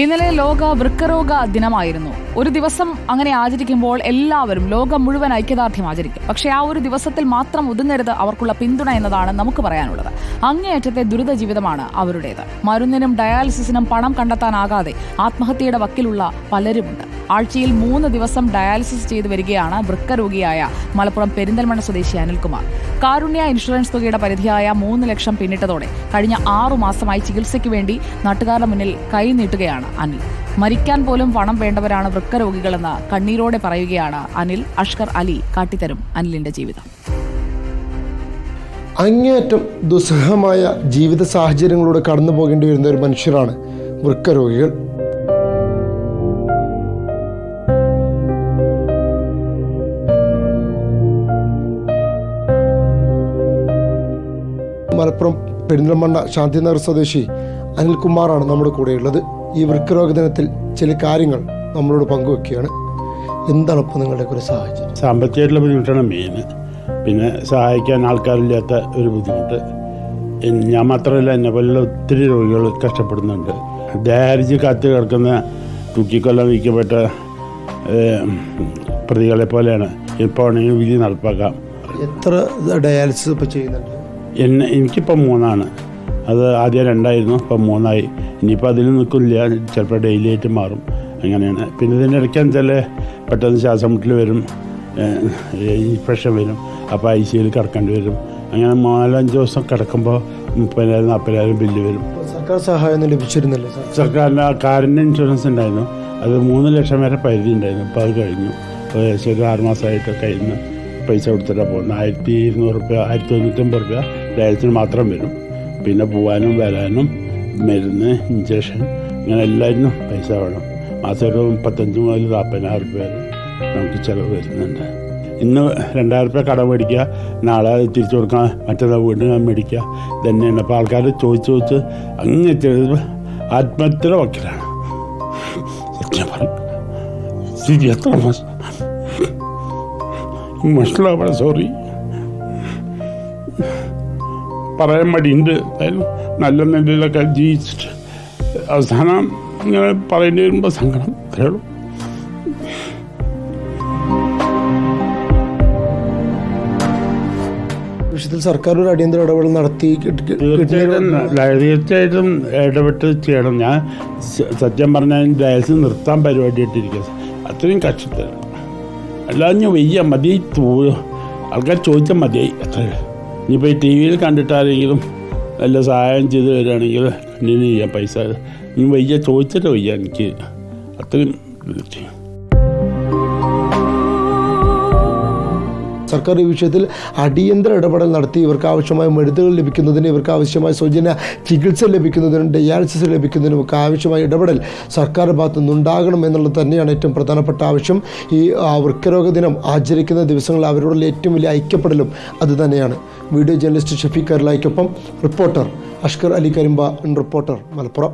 ഇന്നലെ ലോക വൃക്കരോഗ ദിനമായിരുന്നു. ഒരു ദിവസം അങ്ങനെ ആചരിക്കുമ്പോൾ എല്ലാവരും ലോകം മുഴുവൻ ഐക്യദാർഢ്യം ആചരിക്കും. പക്ഷേ ആ ഒരു ദിവസത്തിൽ മാത്രം ഒതുങ്ങരുത് അവർക്കുള്ള പിന്തുണ എന്നതാണ് നമുക്ക് പറയാനുള്ളത്. അങ്ങേയറ്റത്തെ ദുരിത ജീവിതമാണ് അവരുടേത്. മരുന്നിനും ഡയാലിസിസിനും പണം കണ്ടെത്താനാകാതെ ആത്മഹത്യയുടെ വക്കിലുള്ള പലരുമുണ്ട്. ആഴ്ചയിൽ മൂന്ന് ദിവസം ഡയാലിസിസ് ചെയ്തു വരികയാണ് വൃക്ക രോഗിയായ മലപ്പുറം പെരിന്തൽമണ്ണ സ്വദേശി അനിൽകുമാർ. കാരുണ്യ ഇൻഷുറൻസ് തുകയുടെ പരിധിയായ മൂന്ന് ലക്ഷം പിന്നിട്ടതോടെ കഴിഞ്ഞ ആറു മാസമായി ചികിത്സയ്ക്ക് വേണ്ടി നാട്ടുകാരുടെ മുന്നിൽ കൈനീട്ടുകയാണ് അനിൽ. മരിക്കാൻ പോലും പണം വേണ്ടവരാണ് വൃക്ക രോഗികളെന്ന് കണ്ണീരോടെ പറയുകയാണ് അനിൽ അഷ്കർ അലി കാട്ടിത്തരും അനിലിന്റെ ജീവിതം. അങ്ങേയറ്റം ദുസ്സഹമായ ജീവിത സാഹചര്യങ്ങളിലൂടെ കടന്നു പോകേണ്ടി വരുന്ന ഒരു മനുഷ്യരാണ് വൃക്കരോഗികൾ. മലപ്പുറം പെരിന്തൽമണ്ണ ശാന്തിനഗർ സ്വദേശി അനിൽകുമാറാണ് നമ്മുടെ കൂടെയുള്ളത്. ഈ വൃക്കരോഗ ദിനത്തിൽ ചില കാര്യങ്ങൾ നമ്മളോട് പങ്കുവെക്കുകയാണ്. എന്താണ് ഇപ്പോൾ നിങ്ങളുടെ ഒരു സാഹചര്യം? സാമ്പത്തികമായിട്ടുള്ള ബുദ്ധിമുട്ടാണ് മെയിൻ പിന്നെ സഹായിക്കാൻ ആൾക്കാരില്ലാത്ത ഒരു ബുദ്ധിമുട്ട്. ഞാൻ മാത്രമല്ല എന്നെ പോലുള്ള ഒത്തിരി രോഗികൾ കഷ്ടപ്പെടുന്നുണ്ട്. ദയാരിച്ച് കാത്തു കിടക്കുന്ന തൂക്കിക്കൊല്ലം വിൽക്കപ്പെട്ട ഏഹ്, പ്രതികളെ പോലെയാണ്. ഇപ്പോൾ ആണെങ്കിൽ വിധി നടപ്പാക്കാം. എത്ര ഡയാലിസിസ് ഇപ്പോൾ ചെയ്യുന്നുണ്ട്? എന്നെ എനിക്കിപ്പോൾ മൂന്നാണ്. അത് ആദ്യം രണ്ടായിരുന്നു ഇപ്പം മൂന്നായി. ഇനിയിപ്പോൾ അതിൽ നിൽക്കില്ല ചിലപ്പോൾ ഡെയിലി ആയിട്ട് മാറും. അങ്ങനെയാണ്. പിന്നെ ഇതിന്റെ ഇടയ്ക്ക് വെച്ചാൽ പെട്ടെന്ന് ശ്വാസം മുട്ടിൽ വരും ഇൻഫെക്ഷൻ വരും അപ്പോൾ ഐ സിയിൽ കിടക്കേണ്ടി വരും. അങ്ങനെ നാലഞ്ച് ദിവസം കിടക്കുമ്പോൾ മുപ്പതിനായിരം നാൽപ്പതിനായിരം ബില്ല് വരും. സർക്കാർ സഹായം ലഭിച്ചിരുന്നില്ല. സാർ സർക്കാരിന്റെ ആ കാറിന്റെ ഇൻഷുറൻസ് ഉണ്ടായിരുന്നു. അത് മൂന്ന് ലക്ഷം വരെ പരിധി ഉണ്ടായിരുന്നു. അപ്പോൾ അത് കഴിഞ്ഞു. അപ്പോൾ ഏകദേശം ഒരു ആറുമാസമായിട്ട് കഴിഞ്ഞ് പൈസ കൊടുത്തിട്ടാണ് പോകുന്നത്. ആയിരത്തി ഇരുന്നൂറ് റുപ്യ ആയിരത്തി തൊണ്ണൂറ്റമ്പത് റുപ്യ ഡയത്തിന് മാത്രം വരും. പിന്നെ പോവാനും വരാനും മരുന്ന് ഇഞ്ചക്ഷൻ ഇങ്ങനെ എല്ലാത്തിനും പൈസ വേണം. മാസം ഒരു മുപ്പത്തഞ്ച് മുതൽ നാൽപ്പതിനായിരം രൂപ വരെ നമുക്ക് ചിലവ് വരുന്നുണ്ട്. ഇന്ന് രണ്ടായിരം രൂപ കടം മേടിക്കുക നാളെ തിരിച്ചു കൊടുക്കാൻ മറ്റേതാ വീണ്ടും മേടിക്കുക. തന്നെയാണ് അപ്പോൾ ആൾക്കാർ ചോദിച്ച് ചോദിച്ച് അങ്ങനത്തെ ആത്മഹത്യയുടെ വക്കിലാണ്. സത്യം പറഞ്ഞു എത്ര മനസ്സിലാവണം സോറി പറയാൻ മടിയുണ്ട്. എന്തായാലും നല്ല നിലയിലൊക്കെ ജീവിച്ചിട്ട് അവസാനം ഇങ്ങനെ പറയേണ്ടി വരുമ്പോൾ സങ്കടം. അത്രേ ഉള്ളൂ. വിഷയത്തിൽ സർക്കാർ ഒരു അടിയന്തര ഇടപെടൽ നടത്തി തീർച്ചയായിട്ടും ഇടപെട്ട് ചെയ്യണം. ഞാൻ സത്യം പറഞ്ഞാൽ ഡയസ് നിർത്താൻ പരിപാടി ഇട്ടിരിക്കുക അത്രയും കഷ്ടത്തിലാണ്. അല്ലാതെ വയ്യ മതി ആൾക്കാർ ചോദിച്ചാൽ മതിയായി. അത്ര ഇനിയിപ്പോൾ ഈ ടി വിയിൽ കണ്ടിട്ടാരെങ്കിലും വല്ല സഹായം ചെയ്ത് വരികയാണെങ്കിൽ ഇനി ചെയ്യാം പൈസ ഇനി വയ്യ ചോദിച്ചിട്ട് വയ്യ എനിക്ക്. അത്രയും സർക്കാർ ഈ വിഷയത്തിൽ അടിയന്തര ഇടപെടൽ നടത്തി ഇവർക്ക് ആവശ്യമായ മരുന്നുകൾ ലഭിക്കുന്നതിന് ഇവർക്ക് ആവശ്യമായ സൗജന്യ ചികിത്സ ലഭിക്കുന്നതിനും ഡയാലിസിസ് ലഭിക്കുന്നതിനും ഒക്കെ ആവശ്യമായ ഇടപെടൽ സർക്കാർ ഭാഗത്തു നിന്നുണ്ടാകണം എന്നുള്ളത് തന്നെയാണ് ഏറ്റവും പ്രധാനപ്പെട്ട ആവശ്യം. ഈ വൃക്കരോഗ ദിനം ആചരിക്കുന്ന ദിവസങ്ങളിൽ അവരോടുള്ള ഏറ്റവും വലിയ ഐക്യപ്പെടലും അത് തന്നെയാണ്. വീഡിയോ ജേർണലിസ്റ്റ് ഷഫീഖ് കർലായ്ക്കൊപ്പം റിപ്പോർട്ടർ അഷ്കർ അലി കരിമ്പ റിപ്പോർട്ടർ മലപ്പുറം.